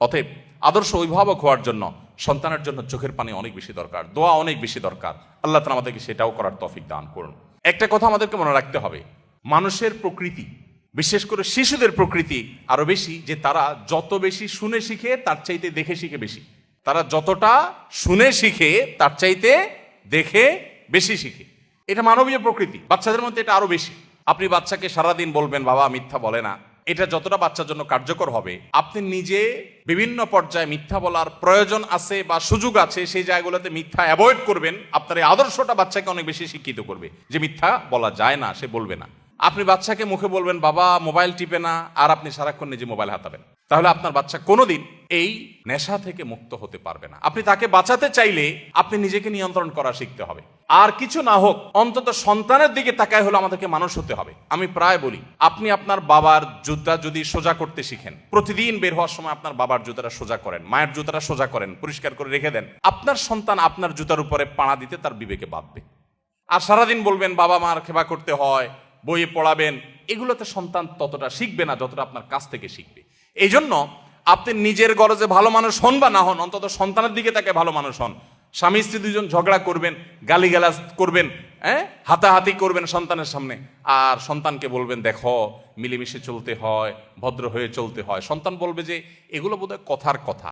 অতএব আদর্শ অভিভাবক হওয়ার জন্য সন্তানের জন্য চোখের পানি অনেক বেশি দরকার, দোয়া অনেক বেশি দরকার। আল্লাহ তালা আমাদেরকে সেটাও করার তফিক দান করুন। একটা কথা আমাদেরকে মনে রাখতে হবে, মানুষের প্রকৃতি, বিশেষ করে শিশুদের প্রকৃতি আরও বেশি যে তারা যত বেশি শুনে শিখে, তার চাইতে দেখে শিখে বেশি। তারা যতটা শুনে শিখে, তার চাইতে দেখে বেশি শিখে। এটা মানবীয় প্রকৃতি, বাচ্চাদের মধ্যে এটা আরও বেশি। আপনি বাচ্চাকে সারাদিন বলবেন, বাবা, মিথ্যা বলে না। এটা যতটা বাচ্চার জন্য কার্যকর হবে, আপনি নিজে বিভিন্ন পর্যায়ে মিথ্যা বলার প্রয়োজন আছে বা সুযোগ আছে, সেই জায়গাগুলোতে মিথ্যা অ্যাভয়েড করবেন, আপনার এই আদর্শটা বাচ্চাকে অনেক বেশি শিক্ষিত করবে। যে মিথ্যা বলা যায় না, সে বলবে না। আপনি বাচ্চাকে মুখে বলবেন, বাবা মোবাইল টিপে না, আর আপনি সারাক্ষণ নিজে মোবাইল হাতাবেন। তাহলে আপনার বাচ্চা কোনোদিন এই নেশা থেকে মুক্ত হতে পারবে না। আপনি তাকে বাঁচাতে চাইলে আপনি নিজেকে নিয়ন্ত্রণ করা শিখতে হবে। আর কিছু না হোক, অন্তত সন্তানের দিকে তাকায় হলো আমাদেরকে মানুষ হতে হবে। আমি প্রায় বলি, আপনি আপনার বাবার জুতা যদি সোজা করতে শিখেন, প্রতিদিন বের হওয়ার সময় আপনার বাবার জুতাটা সোজা করেন, মায়ের জুতাটা সোজা করেন, পরিষ্কার করে রেখে দেন, আপনার সন্তান আপনার জুতার উপরে পাড়া দিতে তার বিবেকে বাঁধবে আর সারাদিন বলবেন, বাবা মার খেবা করতে হয়, বইয়ে পড়াবেন। এগুলোতে সন্তান ততটা শিখবে না যতটা আপনার কাছ থেকে শিখবে। এই জন্য আপনি নিজের গরজে ভালো মানুষ হন বা না হন, অন্তত সন্তানের দিকে তাকে ভালো মানুষ হন। স্বামী স্ত্রী দুজন ঝগড়া করবেন, গালিগালাজ করবেন হ্যাঁ? হাতাহাতি করবেন সন্তানের সামনে। আর সন্তানকে বলবেন, দেখো, মিলেমিশে চলতে হয়, ভদ্র হয়ে চলতে হয়। সন্তান বলবে যে, এগুলো বোধহয় কথার কথা।